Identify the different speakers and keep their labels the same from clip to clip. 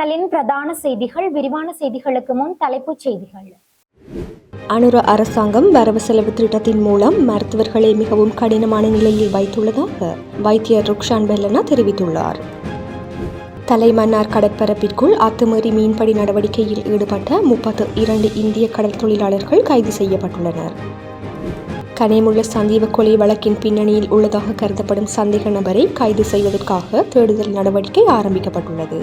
Speaker 1: சேனலின் பிரதான செய்திகள் விரிவான செய்திகளுக்கு முன் தலைப்புச் செய்திகள்.
Speaker 2: அனுர அரசாங்கம் வரவு செலவு திட்டத்தின் மூலம் மருத்துவர்களை மிகவும் கடினமான நிலையில் வைத்துள்ளதாக வைத்தியர் ருக்ஷான் பெல்லனா தெரிவித்துள்ளார். தலைமன்னார் கடற்பரப்பிற்குள் அத்துமீறி மீன்பிடி நடவடிக்கையில் ஈடுபட்ட முப்பத்து இரண்டு இந்திய கடல் தொழிலாளர்கள் கைது செய்யப்பட்டுள்ளனர். கனிமுள்ள சந்தீப கொலை வழக்கின் பின்னணியில் உள்ளதாக கருதப்படும் சந்தேக நபரை கைது செய்வதற்காக தேடுதல் நடவடிக்கை ஆரம்பிக்கப்பட்டுள்ளது.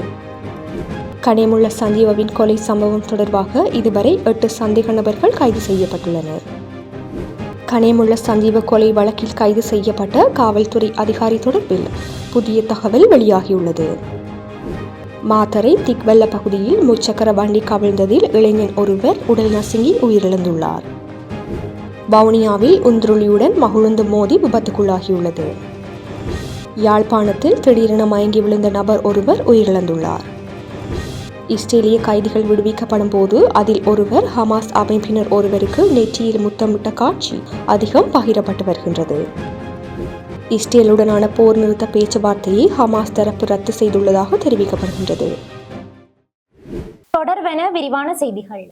Speaker 2: கனியமுள்ள சந்தீபாவின் கொலை சம்பவம் தொடர்பாக இதுவரை எட்டு சந்தேக நபர்கள் கைது செய்யப்பட்டுள்ளனர். கனியமுள்ள சந்தீப கொலை வழக்கில் கைது செய்யப்பட்ட காவல்துறை அதிகாரி தொடர்பில் புதிய தகவல் வெளியாகியுள்ளது. மாத்தரை திக்வெல்ல பகுதியில் முச்சக்கர வண்டி கவிழ்ந்ததில் இளைஞன் ஒருவர் உடல் நசுங்கி உயிரிழந்துள்ளார். வவுனியாவில் உந்துருளியுடன் மகுழுந்து மோதி விபத்துக்குள்ளாகியுள்ளது. யாழ்ப்பாணத்தில் திடீரென மயங்கி விழுந்த நபர் ஒருவர் உயிரிழந்துள்ளார். இஸ்ரேலிய கைதிகள் விடுவிக்கப்படும் போது அதில் ஒருவர் ஹமாஸ் அமைப்பினர் ஒருவருக்கு நெற்றியில் முத்தமிட்ட காட்சி அதிகம் பகிரப்பட்டு வருகின்றது. இஸ்ரேலுடனான போர் நிறுத்த பேச்சுவார்த்தையை ஹமாஸ் தரப்பு ரத்து செய்துள்ளதாக தெரிவிக்கப்படுகின்றது.
Speaker 1: தொடர்வென விரிவான செய்திகள்.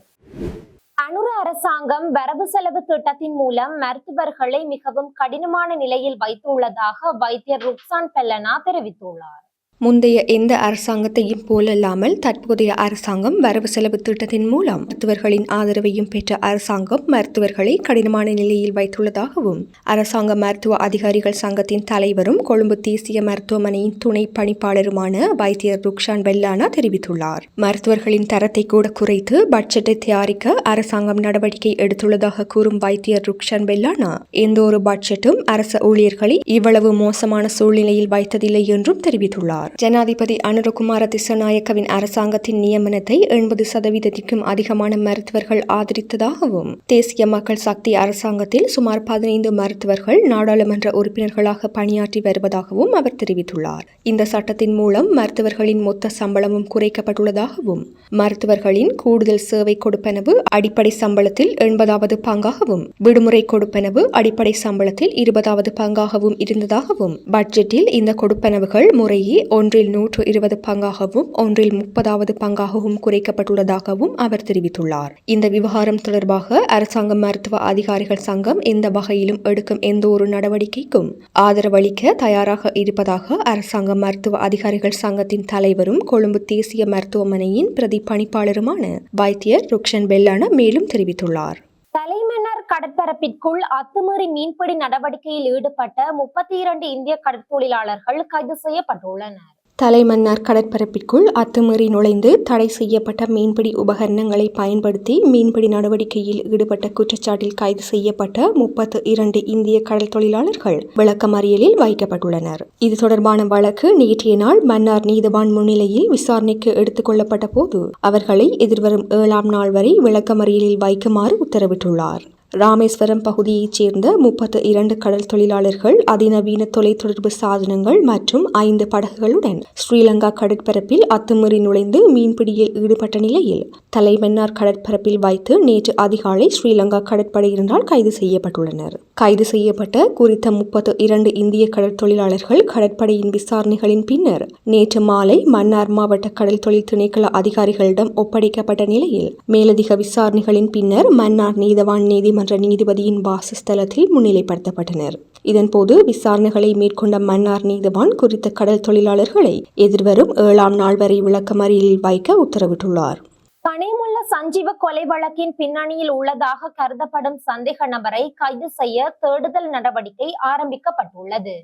Speaker 1: அனுர அரசாங்கம் வரவு செலவு திட்டத்தின் மூலம் மருத்துவர்களை மிகவும் கடினமான நிலையில் வைத்துள்ளதாக வைத்தியர் ருக்சான் பெல்லனா தெரிவித்துள்ளார்.
Speaker 2: முந்தைய எந்த அரசாங்கத்தையும் போலல்லாமல் தற்போதைய அரசாங்கம் வரவு செலவு திட்டத்தின் மூலம் மருத்துவர்களின் ஆதரவையும் பெற்ற அரசாங்கம் மருத்துவர்களை கடினமான நிலையில் வைத்துள்ளதாகவும் அரசாங்க மருத்துவ அதிகாரிகள் சங்கத்தின் தலைவரும் கொழும்பு தேசிய மருத்துவமனையின் துணை பணிப்பாளருமான வைத்தியர் ருக்ஷான் பெல்லானா தெரிவித்துள்ளார். மருத்துவர்களின் தரத்தை கூட குறைத்து பட்ஜெட்டை தயாரிக்க அரசாங்கம் நடவடிக்கை எடுத்துள்ளதாக கூறும் வைத்தியர் ருக்ஷான் பெல்லானா எந்த ஒரு பட்ஜெட்டும் அரச ஊழியர்களை இவ்வளவு மோசமான சூழ்நிலையில் வைத்ததில்லை என்றும் தெரிவித்துள்ளார். ஜனாதிபதி அனுரகுமார திசநாயக்கவின் அரசாங்கத்தின் நியமனத்தை எண்பது சதவீதத்திற்கும் அதிகமான மருத்துவர்கள் ஆதரித்ததாகவும் தேசிய மக்கள் சக்தி அரசாங்கத்தில் சுமார் பதினைந்து மருத்துவர்கள் நாடாளுமன்ற உறுப்பினர்களாக பணியாற்றி வருவதாகவும் அவர் தெரிவித்துள்ளார். இந்த சட்டத்தின் மூலம் மருத்துவர்களின் மொத்த சம்பளமும் குறைக்கப்பட்டுள்ளதாகவும் மருத்துவர்களின் கூடுதல் சேவை கொடுப்பனவு அடிப்படை சம்பளத்தில் எண்பதாவது பங்காகவும் விடுமுறை கொடுப்பனவு அடிப்படை சம்பளத்தில் இருபதாவது பங்காகவும் இருந்ததாகவும் பட்ஜெட்டில் இந்த கொடுப்பனவுகள் முறையே ஒன்றில் நூற்று இருபது பங்காகவும் ஒன்றில் முப்பதாவது பங்காகவும் குறைக்கப்பட்டுள்ளதாகவும் அவர் தெரிவித்துள்ளார். இந்த விவகாரம் தொடர்பாக அரசாங்க மருத்துவ அதிகாரிகள் சங்கம் எந்த வகையிலும் எடுக்கும் எந்த ஒரு நடவடிக்கைக்கும் ஆதரவளிக்க தயாராக இருப்பதாக அரசாங்க மருத்துவ அதிகாரிகள் சங்கத்தின் தலைவரும் கொழும்பு தேசிய மருத்துவமனையின் பிரதி பணிப்பாளருமான வைத்தியர் ருக்ஷன் பெல்லான மேலும் தெரிவித்துள்ளார்.
Speaker 1: தலைமன்னார் கடற்பரப்பிற்குள் அத்துமீறி மீன்பிடி நடவடிக்கையில் ஈடுபட்ட முப்பத்தி இரண்டு இந்திய கடற்தொழிலாளர்கள் கைது செய்யப்பட்டுள்ளனர்.
Speaker 2: தலைமன்னார் கடற்பரப்பிற்குள் அத்துமீறி நுழைந்து தடை செய்யப்பட்ட மீன்பிடி உபகரணங்களை பயன்படுத்தி மீன்பிடி நடவடிக்கையில் ஈடுபட்ட குற்றச்சாட்டில் கைது செய்யப்பட்ட முப்பத்து இரண்டு இந்திய கடல் தொழிலாளர்கள் விளக்கமறியலில் வைக்கப்பட்டுள்ளனர். இது தொடர்பான வழக்கு நேற்றைய நாள் மன்னார் நீதவான் முன்னிலையில் விசாரணைக்கு எடுத்துக் கொள்ளப்பட்ட போது அவர்களை எதிர்வரும் ஏழாம் நாள் வரை விளக்கமறியலில் வைக்குமாறு உத்தரவிட்டுள்ளார். ராமேஸ்வரம் பகுதியைச் சேர்ந்த முப்பத்து இரண்டு கடல் தொழிலாளர்கள் அதிநவீன தொலைத்தொடர்பு சாதனங்கள் மற்றும் ஐந்து படகுகளுடன் ஸ்ரீலங்கா கடற்பரப்பில் அத்துமீறி நுழைந்து மீன்பிடியில் ஈடுபட்ட நிலையில் தலைமன்னார் கடற்பரப்பில் வைத்து நேற்று அதிகாலை ஸ்ரீலங்கா கடற்படையினரால் கைது செய்யப்பட்டுள்ளனர். கைது செய்யப்பட்ட குறித்த முப்பத்து இரண்டு இந்திய கடற்தொழிலாளர்கள் கடற்படையின் விசாரணைகளின் பின்னர் நேற்று மாலை மன்னார் மாவட்ட கடல் தொழில் திணைக்கள அதிகாரிகளிடம் ஒப்படைக்கப்பட்ட நிலையில் மேலதிக விசாரணைகளின் பின்னர் மன்னார் நீதவான் நீதிமன்ற நீதிபதியின் வாசஸ்தலத்தில் முன்னிலைப்படுத்தப்பட்டனர். இதன்போது விசாரணைகளை மேற்கொண்ட மன்னார் நீதவான் குறித்த கடல் தொழிலாளர்களை எதிர்வரும் ஏழாம் நாள் வரை விளக்கமறியலில் வைக்க உத்தரவிட்டுள்ளார்.
Speaker 1: கனிமுள்ள சஞ்சீவ கொலை வழக்கின் பின்னணியில் உள்ளதாக கருதப்படும் சந்தேக நபரை கைது செய்ய தேடுதல் நடவடிக்கை ஆரம்பிக்கப்பட்டுள்ளது.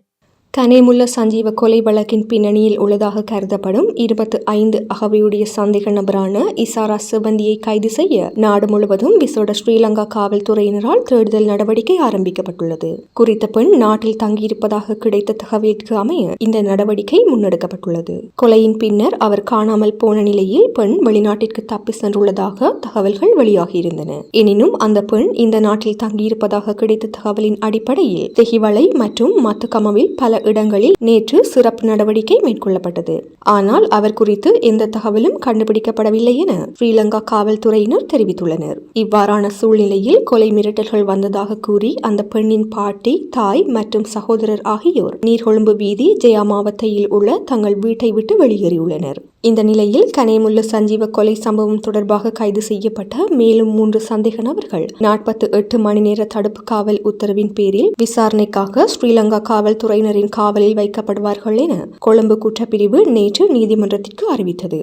Speaker 2: கனேமுல்ல சஞ்சீவ கொலை வழக்கின் பின்னணியில் உள்ளதாக கருதப்படும் இருபத்து ஐந்து அகவையுடைய சந்தேக நபரான இசாரா சிபந்தியை கைது செய்ய நாடு முழுவதும் விசோட ஸ்ரீலங்கா காவல்துறையினரால் தேடுதல் நடவடிக்கை ஆரம்பிக்கப்பட்டுள்ளது. குறித்த பெண் நாட்டில் தங்கியிருப்பதாக கிடைத்த தகவலிற்கு அமைய இந்த நடவடிக்கை முன்னெடுக்கப்பட்டுள்ளது. கொலையின் பின்னர் அவர் காணாமல் போன நிலையில் பெண் வெளிநாட்டிற்கு தப்பி சென்றுள்ளதாக தகவல்கள் வெளியாகியிருந்தன. எனினும் அந்த பெண் இந்த நாட்டில் தங்கியிருப்பதாக கிடைத்த தகவலின் அடிப்படையில் தெஹிவளை மற்றும் மத்துக்கமவில் பல இடங்களில் நேற்று சிறப்பு நடவடிக்கை மேற்கொள்ளப்பட்டது. ஆனால் அவர் குறித்து எந்த தகவலும் கண்டுபிடிக்கப்படவில்லை என ஸ்ரீலங்கா காவல்துறையினர் தெரிவித்துள்ளனர். இவ்வாறான சூழ்நிலையில் கொலை மிரட்டல்கள் வந்ததாக கூறி அந்த பெண்ணின் பாட்டி தாய் மற்றும் சகோதரர் ஆகியோர் நீர்கொழும்பு வீதி ஜெயா மாவட்டத்தில் உள்ள தங்கள் வீட்டை விட்டு வெளியேறியுள்ளனர். இந்த நிலையில் கனேமுல்ல சஞ்சீவ கொலை சம்பவம் தொடர்பாக கைது செய்யப்பட்ட மேலும் மூன்று சந்தேக நபர்கள். நாற்பத்தி எட்டு மணி நேர தடுப்பு காவல் உத்தரவின் பேரில் விசாரணைக்காக ஸ்ரீலங்கா காவல்துறையினரின் காவலில் வைக்கப்படுவார்கள் என கொழும்பு குற்றப்பிரிவு நேற்று நீதிமன்றத்திற்கு அறிவித்தது.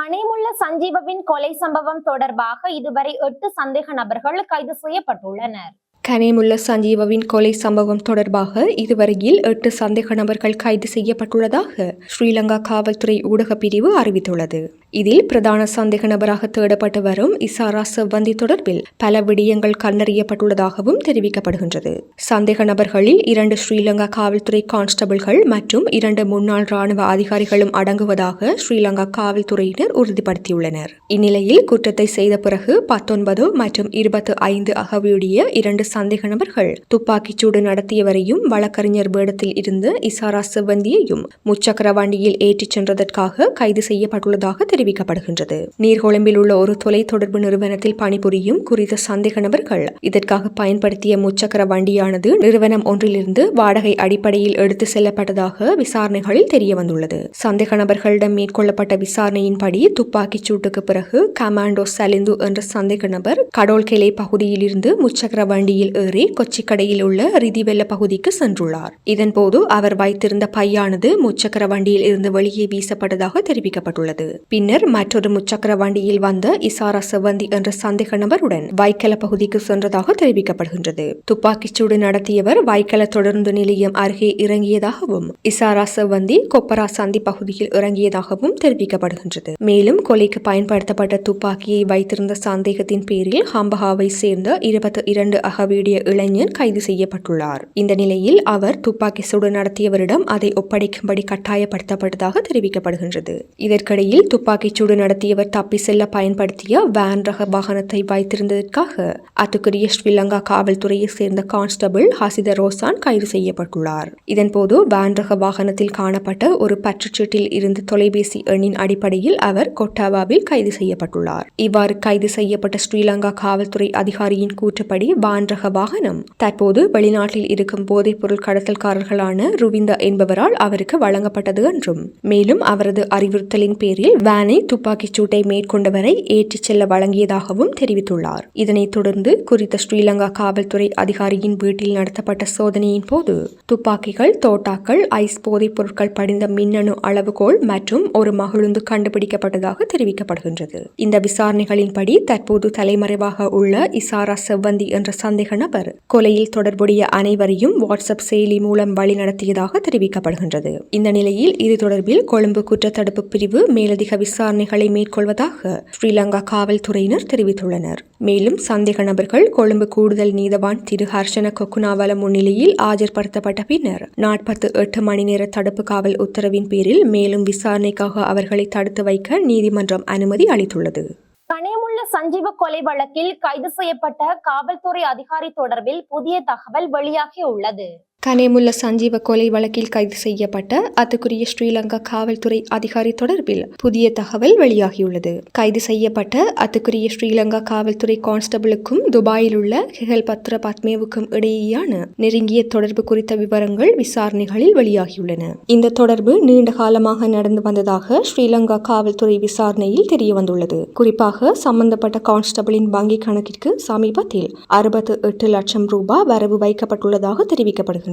Speaker 1: கனேமுல்ல சஞ்சீவவின் கொலை சம்பவம் தொடர்பாக இதுவரை எட்டு சந்தேக நபர்கள் கைது செய்யப்பட்டுள்ளனர்.
Speaker 2: கனேமுல்ல சஞ்சீவவின் கொலை சம்பவம் தொடர்பாக இதுவரையில் எட்டு சந்தேக நபர்கள் கைது செய்யப்பட்டுள்ளதாக ஸ்ரீலங்கா காவல்துறை ஊடகப் பிரிவு அறிவித்துள்ளது. இதில் பிரதான சந்தேக நபராக தேடப்பட்டு வரும் இசாரா செவ்வந்தி தொடர்பில் பல விடயங்கள் கண்டறியப்பட்டுள்ளதாகவும் தெரிவிக்கப்படுகின்றது. சந்தேக நபர்களில் இரண்டு ஸ்ரீலங்கா காவல்துறை கான்ஸ்டபிள்கள் மற்றும் இரண்டு முன்னாள் ராணுவ அதிகாரிகளும் அடங்குவதாக ஸ்ரீலங்கா காவல்துறையினர் உறுதிப்படுத்தியுள்ளனர். இந்நிலையில் குற்றத்தை செய்த பிறகு பத்தொன்பது மற்றும் இருபத்தி ஐந்து அகவியுடைய இரண்டு சந்தேக நபர்கள் துப்பாக்கிச்சூடு நடத்தியவரையும் வழக்கறிஞர் வேடத்தில் இருந்து இசாரா செவ்வந்தியையும் முச்சக்கர வண்டியில் ஏற்றிச் சென்றதற்காக கைது செய்யப்பட்டுள்ளதாக தெரிவிக்கப்படுகின்றது. நீர்கொழும்பில் உள்ள ஒரு தொலைத்தொடர்பு நிறுவனத்தில் பணிபுரியும் குறித்த சந்தேக நபர்கள் இதற்காக பயன்படுத்திய முச்சக்கர வண்டியானது நிறுவனம் ஒன்றிலிருந்து வாடகை அடிப்படையில் எடுத்து செல்லப்பட்டதாக விசாரணைகளில் தெரியவந்துள்ளது. சந்தேக நபர்களிடம் மேற்கொள்ளப்பட்ட விசாரணையின்படி துப்பாக்கிச் சூட்டுக்கு பிறகு கமாண்டோ சலிந்து என்ற சந்தேக நபர் கடோல்கெலை பகுதியில் இருந்து முச்சக்கர வண்டியில் ஏறி கொச்சிக்கடையில் உள்ள ரிதிவெல்ல பகுதிக்கு சென்றுள்ளார். இதன்போது அவர் வைத்திருந்த பையானது முச்சக்கர வண்டியில் இருந்து வெளியே வீசப்பட்டதாக தெரிவிக்கப்பட்டுள்ளது. பின்னர் மற்றொரு முச்சக்கர வண்டியில் வந்த இசாரா செவந்தி என்ற சந்தேக நபருடன் வைக்கல பகுதிக்கு சென்றதாக தெரிவிக்கப்படுகின்றது. துப்பாக்கிச்சூடு நடத்தியவர் வைக்கல தொடர்ந்து நிலையம் அருகே இறங்கியதாகவும் இசாரா செவந்தி கொப்பரா சந்தி பகுதியில் இறங்கியதாகவும் தெரிவிக்கப்படுகின்றது. மேலும் கொலைக்கு பயன்படுத்தப்பட்ட துப்பாக்கியை வைத்திருந்த சந்தேகத்தின் பேரில் ஹம்பஹாவை சேர்ந்த இருபத்தி இரண்டு அகவீடிய இளைஞர் கைது செய்யப்பட்டுள்ளார். இந்த நிலையில் அவர் துப்பாக்கி சூடு நடத்தியவரிடம் அதை ஒப்படைக்கும்படி கட்டாயப்படுத்தப்பட்டதாக தெரிவிக்கப்படுகின்றது. இதற்கிடையில் துப்பாக்கி சூடு நடத்தியவர் தப்பி செல்ல பயன்படுத்திய வேன் ரக வாகனத்தை வைத்திருந்ததற்காக அத்துக்குரிய ஸ்ரீலங்கா காவல்துறையை சேர்ந்த கான்ஸ்டபிள் ஹசித ரோசான் கைது செய்யப்பட்டுள்ளார். இதன்போது வேன் ரக வாகனத்தில் காணப்பட்ட ஒரு பற்றுச்சீட்டில் இருந்து தொலைபேசி எண்ணின் அடிப்படையில் அவர் கொட்டாவாவில் கைது செய்யப்பட்டுள்ளார். இவ்வாறு கைது செய்யப்பட்ட ஸ்ரீலங்கா காவல்துறை அதிகாரியின் கூற்றுப்படி வான் ரக வாகனம் தற்போது வெளிநாட்டில் இருக்கும் போதைப்பொருள் கடத்தல்காரர்களான ருவிந்தா என்பவரால் அவருக்கு வழங்கப்பட்டது என்றும் மேலும் அவரது அறிவுறுத்தலின் பேரில் வேன் துப்பாக்கிச் சூட்டை மேற்கொண்டவரை ஏற்றிச் செல்ல வழங்கியதாகவும் தெரிவித்துள்ளார். இதனைத் தொடர்ந்து குறித்த ஸ்ரீலங்கா காவல்துறை அதிகாரியின் வீட்டில் நடத்தப்பட்ட சோதனையின் போது துப்பாக்கிகள் தோட்டாக்கள் ஐஸ் போதைப் பொருட்கள் படிந்த மின்னணு அளவுகோல் மற்றும் ஒரு மகிழுந்து கண்டுபிடிக்கப்பட்டதாக தெரிவிக்கப்படுகின்றது. இந்த விசாரணைகளின்படி தற்போது தலைமறைவாக உள்ள இசாரா செவ்வந்தி என்ற சந்தேக நபர் கொலையில் தொடர்புடைய அனைவரையும் வாட்ஸ்அப் செயலி மூலம் வழிநடத்தியதாக தெரிவிக்கப்படுகின்றது. இந்த நிலையில் இது தொடர்பில் கொழும்பு குற்றத்தடுப்பு பிரிவு மேலதிக விசாரணை விசாரணைகளை மேற்கொள்வதாக ஸ்ரீலங்கா காவல்துறையினர் தெரிவித்துள்ளனர். மேலும் சந்தேக நபர்கள் கொழும்பு கூடுதல் நீதவான் திரு ஹர்ஷன கொக்குனாவல முன்னிலையில் ஆஜர்படுத்தப்பட்ட பின்னர் நாற்பத்து எட்டு மணி நேர தடுப்பு காவல் உத்தரவின் பேரில் மேலும் விசாரணைக்காக அவர்களை தடுத்து வைக்க நீதிமன்றம் அனுமதி அளித்துள்ளது.
Speaker 1: கனியமுள்ள சஞ்சீவ கொலை வழக்கில் கைது செய்யப்பட்ட காவல்துறை அதிகாரி தொடர்பில் புதிய தகவல் வெளியாகி உள்ளது
Speaker 2: கனேமுல்ல சஞ்சீவ கொலை வழக்கில் கைது செய்யப்பட்ட அத்துக்குரிய ஸ்ரீலங்கா காவல்துறை அதிகாரி தொடர்பில் புதிய தகவல் வெளியாகியுள்ளது. கைது செய்யப்பட்ட அத்துக்குரிய ஸ்ரீலங்கா காவல்துறை கான்ஸ்டபிளுக்கும் துபாயில் உள்ள ஹெஹல் பத்ர பத்மேவுக்கும் இடையேயான நெருங்கிய தொடர்பு குறித்த விவரங்கள் விசாரணைகளில் வெளியாகியுள்ளன. இந்த தொடர்பு நீண்ட காலமாக நடந்து வந்ததாக ஸ்ரீலங்கா காவல்துறை விசாரணையில் தெரியவந்துள்ளது குறிப்பாக சம்பந்தப்பட்ட கான்ஸ்டபிளின் வங்கி கணக்கிற்கு சமீபத்தில் அறுபத்து எட்டு லட்சம் ரூபாய் வரவு வைக்கப்பட்டுள்ளதாக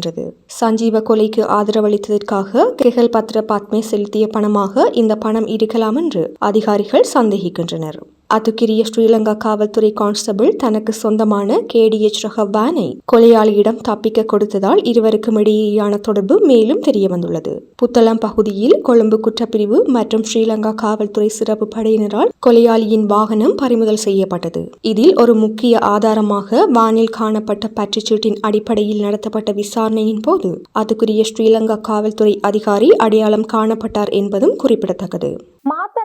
Speaker 2: வருகின்றது சஞ்சீவ கொலைக்கு ஆதரவளித்ததற்காக கெஹல் பத்ர பத்மே செலுத்திய பணமாக இந்த பணம் இருக்கலாம் என்று அதிகாரிகள் சந்தேகிக்கின்றனர். அதுக்கிரிய ஸ்ரீலங்கா காவல்துறை கான்ஸ்டபிள் தனக்கு சொந்தமான கேடிஎச் ரக வேனை கொலையாளியிடம் தப்பிக்க கொடுத்ததால் இருவருக்கும் இடையேயான தொடர்பு மேலும் தெரியவந்துள்ளது. புத்தளம் பகுதியில் கொழும்பு குற்றப்பிரிவு மற்றும் ஸ்ரீலங்கா காவல்துறை சிறப்பு படையினரால் கொலையாளியின் வாகனம் பறிமுதல் செய்யப்பட்டது. இதில் ஒரு முக்கிய ஆதாரமாக வானில் காணப்பட்ட பற்றுச்சீட்டின் அடிப்படையில் நடத்தப்பட்ட விசாரணையின் போது அதுக்குரிய ஸ்ரீலங்கா காவல்துறை அதிகாரி அடையாளம் காணப்பட்டார் என்பதும் குறிப்பிடத்தக்கது.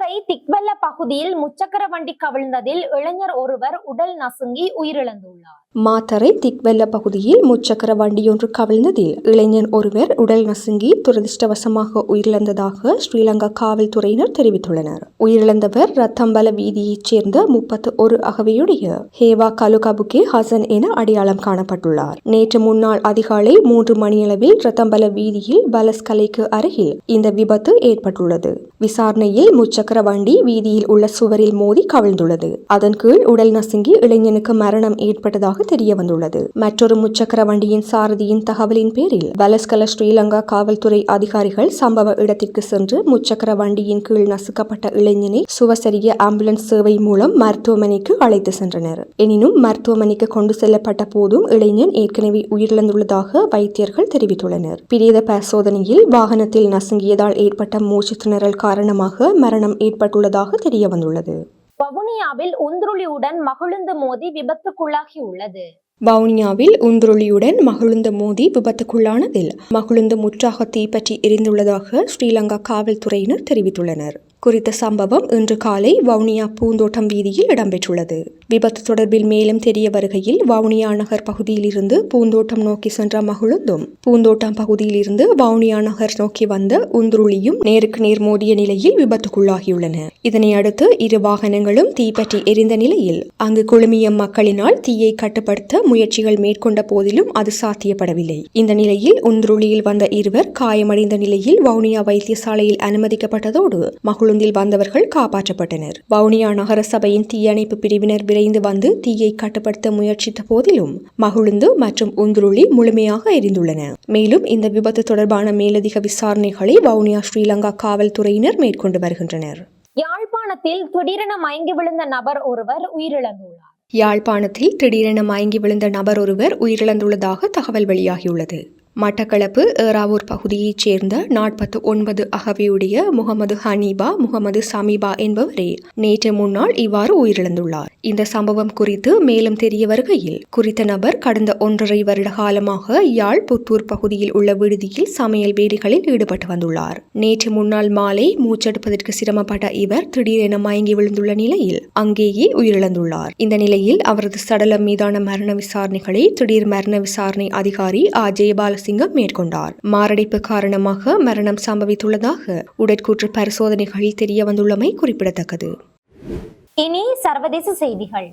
Speaker 1: கோவை திக்வெல்ல பகுதியில் முச்சக்கர வண்டி கவிழ்ந்ததில் இளைஞர் ஒருவர் உடல் நசுங்கி உயிரிழந்துள்ளார்.
Speaker 2: மாத்தரை திக்வெல்ல பகுதியில் முச்சக்கர வண்டியொன்று கவிழ்ந்ததில் இளைஞன் ஒருவர் உடல் நசுங்கி துரதிர்ஷ்டவசமாக உயிரிழந்ததாக ஸ்ரீலங்கா காவல்துறையினர் தெரிவித்துள்ளனர். உயிரிழந்தவர் ரத்தம்பல வீதியைச் சேர்ந்த முப்பத்து ஒரு அகவையுடைய ஹேவா கலுகபுகே ஹசன் என அடையாளம் காணப்பட்டுள்ளார். நேற்று முன்னாள் அதிகாலை மூன்று மணியளவில் ரத்தம்பல வீதியில் பலஸ் கலைக்கு அருகில் இந்த விபத்து ஏற்பட்டுள்ளது. விசாரணையில் முச்சக்கர வண்டி வீதியில் உள்ள சுவரில் மோதி கவிழ்ந்துள்ளது. அதன் கீழ் உடல் நசுங்கி இளைஞனுக்கு மரணம் ஏற்பட்டதாக தெரிய வந்துள்ளது மற்றொரு முச்சக்கர வண்டியின் சாரதியின் தகவலின் பேரில் பலஸ்கல ஸ்ரீலங்கா காவல்துறை அதிகாரிகள் சம்பவ இடத்திற்கு சென்று முச்சக்கர வண்டியின் கீழ் நசுக்கப்பட்ட இளைஞனை சுவசரிய ஆம்புலன்ஸ் சேவை மூலம் மருத்துவமனைக்கு அழைத்து சென்றனர். எனினும் மருத்துவமனைக்கு கொண்டு செல்லப்பட்ட போதும் இளைஞன் ஏற்கனவே உயிரிழந்துள்ளதாக வைத்தியர்கள் தெரிவித்துள்ளனர். பிரேத பரிசோதனையில் வாகனத்தில் நசுங்கியதால் ஏற்பட்ட மூச்சு திணறல் காரணமாக மரணம் ஏற்பட்டுள்ளதாக தெரிய வந்துள்ளது
Speaker 1: வவுனியாவில் உந்துருளியுடன் மகிழுந்து மோதி விபத்துக்குள்ளாகியுள்ளது
Speaker 2: வவுனியாவில் உந்துருளியுடன் மகிழுந்த மோதி விபத்துக்குள்ளானதில் மகிழுந்து முற்றாக தீப்பற்றி எரிந்துள்ளதாக ஸ்ரீலங்கா காவல்துறையினர் தெரிவித்துள்ளனர். குறித்த சம்பவம் இன்று காலை வவுனியா பூந்தோட்டம் வீதியில் இடம்பெற்றுள்ளது. விபத்து தொடர்பில் மேலும் தெரிய வருகையில் வவுனியா நகர் பகுதியிலிருந்து பூந்தோட்டம் நோக்கி சென்ற மகிழுந்தும் பூந்தோட்டம் பகுதியிலிருந்து வவுனியா நகர் நோக்கி வந்த உந்துருளியும் நேருக்கு நேர் மோதிய நிலையில் விபத்துக்குள்ளாகியுள்ளன. இதனை அடுத்து இரு வாகனங்களும் தீப்பற்றி எரிந்த நிலையில் அங்கு குழுமிய மக்களினால் தீயை கட்டுப்படுத்த முயற்சிகள் மேற்கொண்ட போதிலும் அது சாத்தியப்படவில்லை. இந்த நிலையில் உந்துருளியில் வந்த இருவர் காயமடைந்த நிலையில் வவுனியா வைத்தியசாலையில் அனுமதிக்கப்பட்டதோடு மகுழுந்தில் வந்தவர்கள் காப்பாற்றப்பட்டனர். வவுனியா நகர சபையின் தீயணைப்பு பிரிவினர் விரைந்து வந்து தீயை கட்டுப்படுத்த முயற்சித்த போதிலும் மகுழுந்து மற்றும் உந்துருளி முழுமையாக எரிந்துள்ளன. மேலும் இந்த விபத்து தொடர்பான மேலதிக விசாரணைகளை வவுனியா ஸ்ரீலங்கா காவல்துறையினர் மேற்கொண்டு வருகின்றனர்.
Speaker 1: யாழ்ப்பாணத்தில் திடீரென மயங்கி விழுந்த நபர் ஒருவர் உயிரிழந்துள்ளார்.
Speaker 2: யாழ்ப்பாணத்தில் திடீரென மயங்கி விழுந்த நபர் ஒருவர் உயிரிழந்துள்ளதாக தகவல் வெளியாகியுள்ளது. மட்டக்களப்பு ஏறாவூர் பகுதியைச் சேர்ந்த நாற்பத்து ஒன்பது அகவியுடைய முகமது ஹனீபா முகமது சமீபா என்பவரே நேற்று முன்னாள் இவ்வாறு உயிரிழந்துள்ளார். இந்த சம்பவம் குறித்து மேலும் தெரிய வருகையில் குறித்த நபர் கடந்த ஒன்றரை வருட காலமாக யாழ் புத்தூர் பகுதியில் உள்ள விடுதியில் சமையல் வேலைகளில் ஈடுபட்டு வந்துள்ளார். நேற்று முன்னாள் மாலை மூச்செடுப்பதற்கு சிரமப்பட்ட இவர் திடீரென மயங்கி விழுந்துள்ள நிலையில் அங்கேயே உயிரிழந்துள்ளார். இந்த நிலையில் அவரது சடலம் மீதான மரண விசாரணைகளை திடீர் மரண விசாரணை அதிகாரி ஆ. ஜெயபாலசிங்கம் மேற்கொண்டார். மாரடைப்பு காரணமாக மரணம் சம்பவித்துள்ளதாக உடற்கூற்று பரிசோதனைகளில் தெரிய வந்துள்ளமை குறிப்பிடத்தக்கது.
Speaker 1: இனி சர்வதேச செய்திகள்.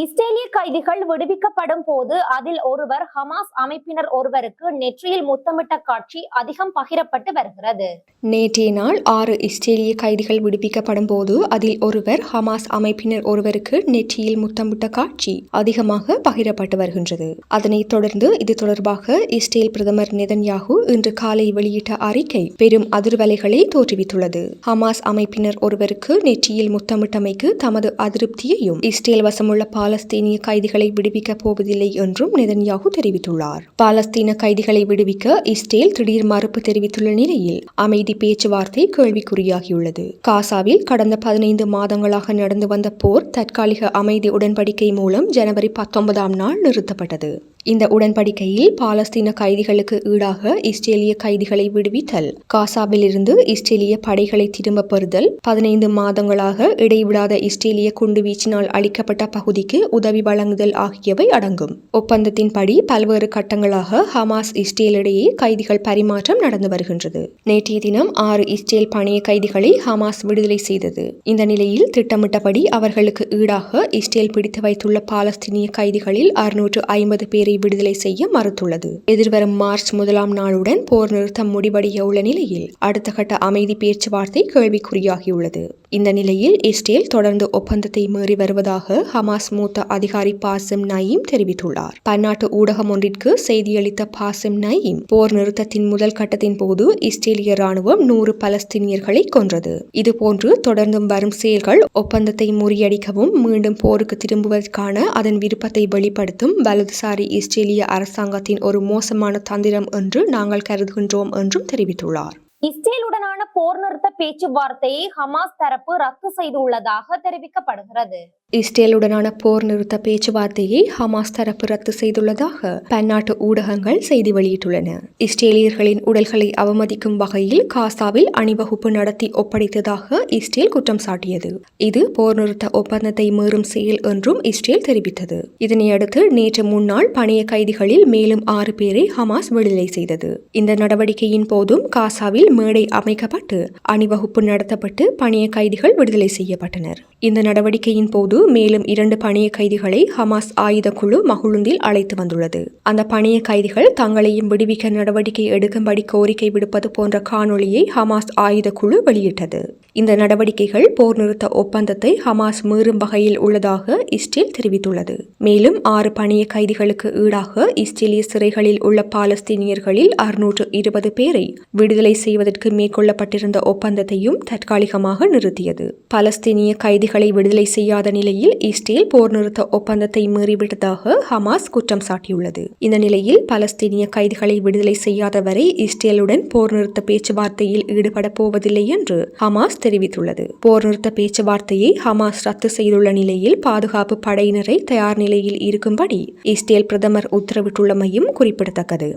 Speaker 1: இஸ்ரேலிய கைதிகள் விடுவிக்கப்படும் போது அதில் ஒருவர் ஹமாஸ் அமைப்பினர் ஒருவருக்கு நெற்றியில் முத்தமிட்ட காட்சி அதிகம் பகிரப்பட்டு வருகிறது.
Speaker 2: நேற்றைய நாள் ஆறு இஸ்ரேலிய கைதிகள் விடுவிக்கப்படும் போது அதில் ஒருவர் ஹமாஸ் அமைப்பினர் ஒருவருக்கு நெற்றியில் முத்தமிட்ட காட்சி அதிகமாக பகிரப்பட்டு வருகின்றது. அதனைத் தொடர்ந்து இது தொடர்பாக இஸ்ரேல் பிரதமர் நிதன்யாகு இன்று காலை வெளியிட்ட அறிக்கை பெரும் அதிர்வலைகளை தோற்றுவித்துள்ளது. ஹமாஸ் அமைப்பினர் ஒருவருக்கு நெற்றியில் முத்தமிட்டமைக்கு தமது அதிருப்தியையும் இஸ்ரேல் வசமுள்ள பாலஸ்தீனிய கைதிகளை விடுவிக்கப் போவதில்லை என்றும் நெதன்யாகு தெரிவித்துள்ளார். பாலஸ்தீன கைதிகளை விடுவிக்க இஸ்ரேல் திடீர் மறுப்பு தெரிவித்துள்ள நிலையில் அமைதி பேச்சுவார்த்தை கேள்விக்குறியாகியுள்ளது. காசாவில் கடந்த பதினைந்து மாதங்களாக நடந்து வந்த போர் தற்காலிக அமைதி உடன்படிக்கை மூலம் ஜனவரி பத்தொன்பதாம் நாள் நிறுத்தப்பட்டது. இந்த உடன்படிக்கையில் பாலஸ்தீன கைதிகளுக்கு ஈடாக இஸ்ரேலிய கைதிகளை விடுவித்தல் காசாவிலிருந்து இஸ்ரேலிய படைகளை திரும்ப பெறுதல் பதினைந்து மாதங்களாக இடைவிடாத இஸ்ரேலிய குண்டுவீச்சினால் அளிக்கப்பட்ட பகுதிக்கு உதவி வழங்குதல் ஆகியவை அடங்கும். ஒப்பந்தத்தின்படி பல்வேறு கட்டங்களாக ஹமாஸ் இஸ்ரேலிடையே கைதிகள் பரிமாற்றம் நடந்து வருகின்றது. நேற்றைய தினம் ஆறு இஸ்ரேல் பணிய கைதிகளை ஹமாஸ் விடுதலை செய்தது. இந்த நிலையில் திட்டமிட்டபடி அவர்களுக்கு ஈடாக இஸ்ரேல் பிடித்து வைத்துள்ள பாலஸ்தீனிய கைதிகளில் அறுநூற்று ஐம்பது பேரை விடுதலை செய்ய மறுத்துள்ளது. எதிர்வரும் மார்ச் முதலாம் நாளுடன் போர் நிறுத்தம் முடிவடைய உள்ள நிலையில் அடுத்த கட்ட அமைதி பேச்சுவார்த்தை கேள்விக்குறியாகியுள்ளது. இந்த நிலையில் இஸ்ரேல் தொடர்ந்து ஒப்பந்தத்தை மீறி வருவதாக ஹமாஸ் மூத்த அதிகாரி பாசிம் நயீம் தெரிவித்துள்ளார். பன்னாட்டு ஊடகம் ஒன்றிற்கு செய்தியளித்த பாசிம் நயீம் போர் நிறுத்தத்தின் முதல் கட்டத்தின் போது இஸ்ரேலிய ராணுவம் நூறு பலஸ்தீனியர்களை கொன்றது. இதுபோன்று தொடர்ந்தும் வரும் செயல்கள் ஒப்பந்தத்தை முறியடிக்கவும் மீண்டும் போருக்கு திரும்புவதற்கான அதன் விருப்பத்தை வெளிப்படுத்தும் வலதுசாரி இஸ்ரேலிய அரசாங்கத்தின் ஒரு மோசமான தந்திரம் என்று நாங்கள் கருதுகின்றோம் என்றும் தெரிவித்துள்ளார்.
Speaker 1: இஸ்ரேலுடனான போர் நிறுத்த பேச்சுவார்த்தையை ஹமாஸ் தரப்பு ரத்து செய்துள்ளதாக தெரிவிக்கப்படுகிறது.
Speaker 2: இஸ்ரேலுடனான போர் நிறுத்த பேச்சுவார்த்தையை ஹமாஸ் தரப்பு ரத்து செய்துள்ளதாக பன்னாட்டு ஊடகங்கள் செய்தி வெளியிட்டுள்ளன. இஸ்ரேலியர்களின் உடல்களை அவமதிக்கும் வகையில் காசாவில் அணிவகுப்பு நடத்தி ஒப்படைத்ததாக இஸ்ரேல் குற்றம் சாட்டியது. இது போர் நிறுத்த ஒப்பந்தத்தை மீறும் செயல் என்றும் இஸ்ரேல் தெரிவித்தது. இதனையடுத்து நேற்று முன்னாள் பணைய கைதிகளில் மேலும் ஆறு பேரை ஹமாஸ் விடுதலை செய்தது. இந்த நடவடிக்கையின் போதும் காசாவில் மேடை அமைக்கப்பட்டு அணிவகுப்பு நடத்தப்பட்டு பணிய கைதிகள் விடுதலை செய்யப்பட்டனர். இந்த நடவடிக்கையின் போது மேலும் இரண்டு பணிய கைதிகளை ஹமாஸ் ஆயுத குழு மகுழுந்தில் அழைத்து வந்துள்ளது. அந்த பணிய கைதிகள் தங்களையும் விடுவிக்க நடவடிக்கை எடுக்கும்படி கோரிக்கை விடுப்பது போன்ற காணொளியை ஹமாஸ் ஆயுத குழு வெளியிட்டது. இந்த நடவடிக்கைகள் போர் நிறுத்த ஒப்பந்தத்தை ஹமாஸ் மீறும் வகையில் உள்ளதாக இஸ்ரேல் தெரிவித்துள்ளது. மேலும் ஆறு பணிய கைதிகளுக்கு ஈடாக இஸ்ரேலிய சிறைகளில் உள்ள பாலஸ்தீனியர்களில் அறுநூற்று இருபது பேரை விடுதலை செய்வதற்கு மேற்கொள்ளப்பட்டிருந்த ஒப்பந்தத்தையும் தற்காலிகமாக நிறுத்தியது. பலஸ்தீனிய கைதிகளை விடுதலை செய்யாத நிலையில் இஸ்ரேல் போர் நிறுத்த ஒப்பந்தத்தை மீறிவிட்டதாக ஹமாஸ் குற்றம் சாட்டியுள்ளது. இந்த நிலையில் பலஸ்தீனிய கைதிகளை விடுதலை செய்யாத வரை இஸ்ரேலுடன் போர் நிறுத்த பேச்சுவார்த்தையில் ஈடுபட போவதில்லை என்று ஹமாஸ் தெரிவித்துள்ளது. போர் நிறுத்த பேச்சுவார்த்தையை ஹமாஸ் ரத்து செய்துள்ள நிலையில் பாதுகாப்பு படையினரை தயார் நிலையில் இருக்கும்படி இஸ்ரேல் பிரதமர் உத்தரவிட்டுள்ளமையும் குறிப்பிடத்தக்கது.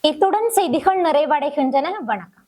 Speaker 1: இத்துடன் செய்திகள் நிறைவடைகின்றன. வணக்கம்.